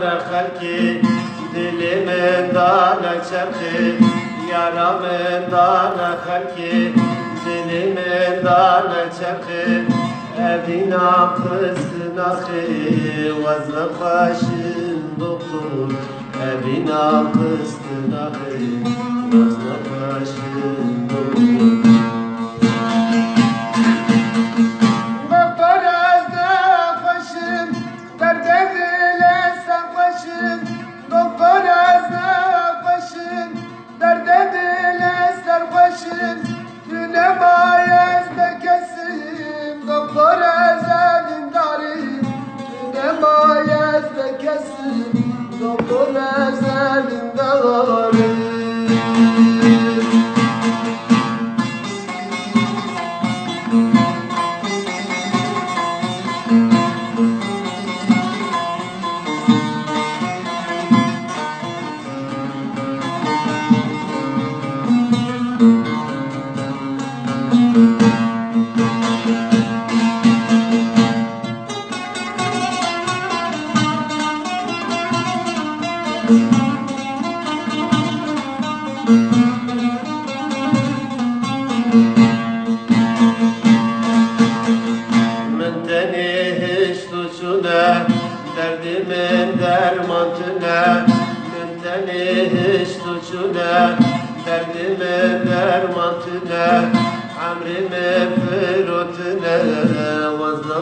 da halki Dilime dana çarkı Yarame dana halki Dilime dana çarkı Evina kızına kı Vazla başın dokun Evina kızına kı Vazla başın dokun kesim, doktor azda Derdimin dermantına Min teni hiç suçuna Derdimin dermantına Amrimin firutuna Vazla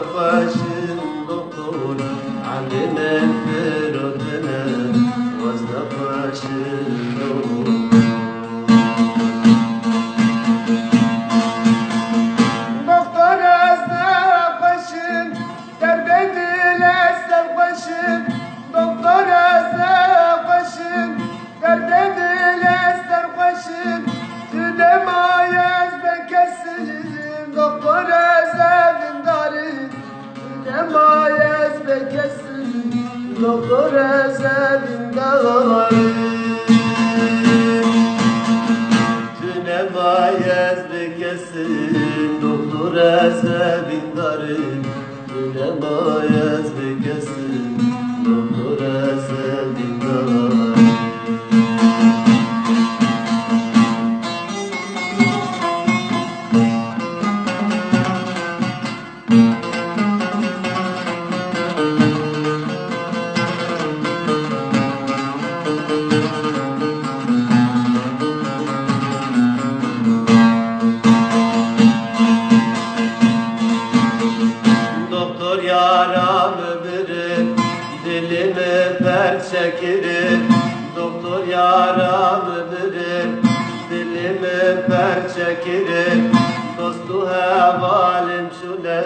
esebin darı Tüne mayezli kesin Doktor esebin darı çekirir Doktor yaramı bilir Dilimi per çekirir Dostu hevalim şule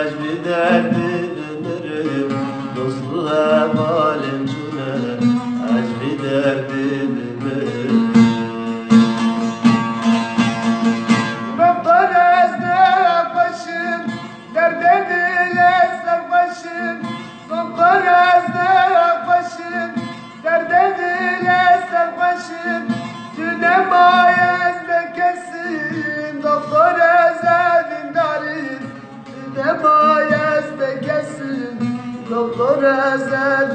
Ecbi derdi dönürüm. Dostu hevalim şule Ecbi derdi dönürüm kesin, doktor azda